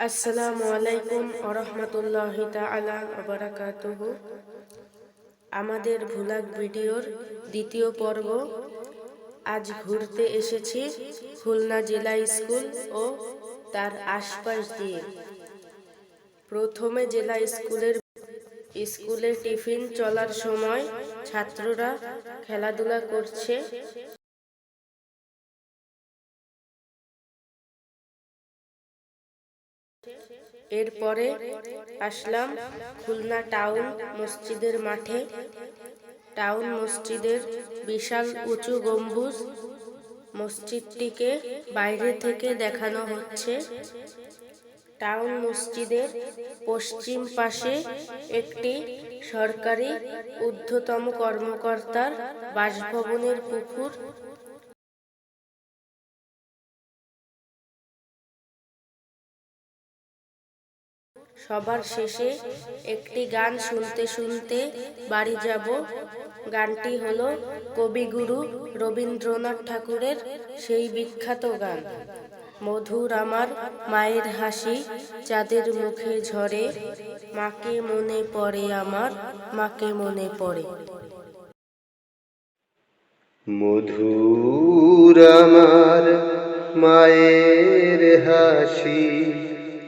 আসসালামু আলাইকুম আরহামতুল্লাহ তালা আমাদের ভুলাক ভিডিওর দ্বিতীয় পর্ব আজ ঘুরতে এসেছি খুলনা জেলা স্কুল ও তার আশপাশ দিয়ে। প্রথমে জেলা স্কুলের স্কুলে টিফিন চলার সময় ছাত্ররা খেলাধুলা করছে। এরপরে আসলাম খুলনা টাউন মসজিদের মাঠে। টাউন মসজিদের বিশাল উঁচু গম্বুজ মসজিদটিকে বাইরে থেকে দেখানো হচ্ছে। টাউন মসজিদের পশ্চিম পাশে একটি সরকারি ঊর্ধ্বতম কর্মকর্তার বাসভবনের পুকুর সবার শেষে একটি গান শুনতে শুনতে বাড়ি যাব। গানটি হলো কবিগুরু রবীন্দ্রনাথ ঠাকুরের সেই বিখ্যাত গান। মধুর আমার মায়ের হাসি চাঁদের মুখে ঝরে, মাকে মনে পড়ে আমার, মাকে মনে পড়ে। মধুর আমার মায়ের হাসি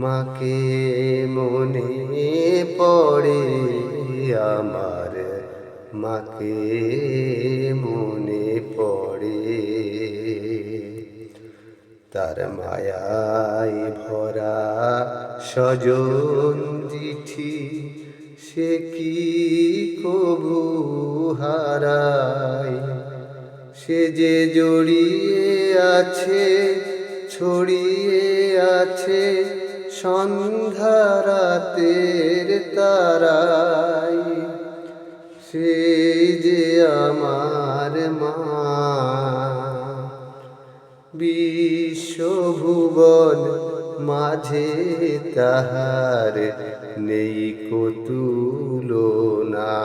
মাকে মনে পড়ে আমার, মাকে মনে পড়ে। তার মায়ায় ভরা সজন চিঠি, সে কি কবু হারায়? সে যে জড়িয়ে আছে, ছড়িয়ে আছে সন্ধ্যা রাতের তারায় সেই যে আমার মা। বিশ্বভুবন মাঝে তাহার নেই কতুলনা।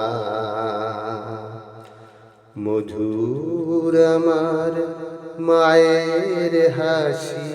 মধুর আমার মায়ের হাসি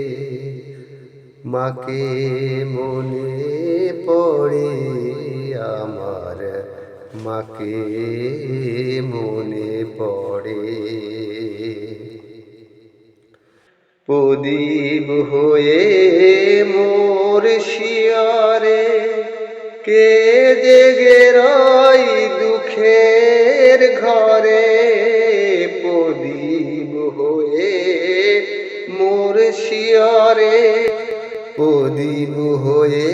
মাকে মনে পড়ে আমার, মাকে মনে পড়ে। প্রদীপ হয়ে মোর শিয়রে, কে জেগে রই দুঃখের ঘরে। প্রদীপ হয়ে মোর শিয়রে প্রদীপ হয়ে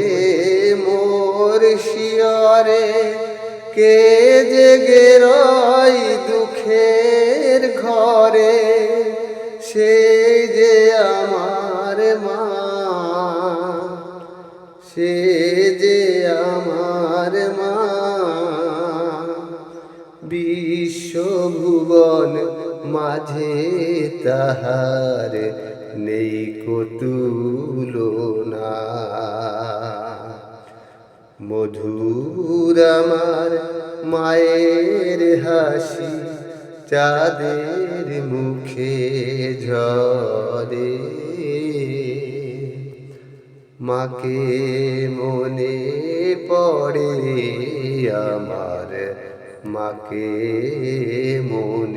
মোর শিয়রে, কে জেগে রই দুঃখের ঘরে, সে যে আমার মা, সে যে আমার মা। বিশ্ব বিশ্বভুবন মাঝে তাহার নেই কতুলনা। মধুর আমার মায়ের হাসি চাঁদের মুখে ঝরে। মাকে মনে পড়ে আমার, মাকে মনে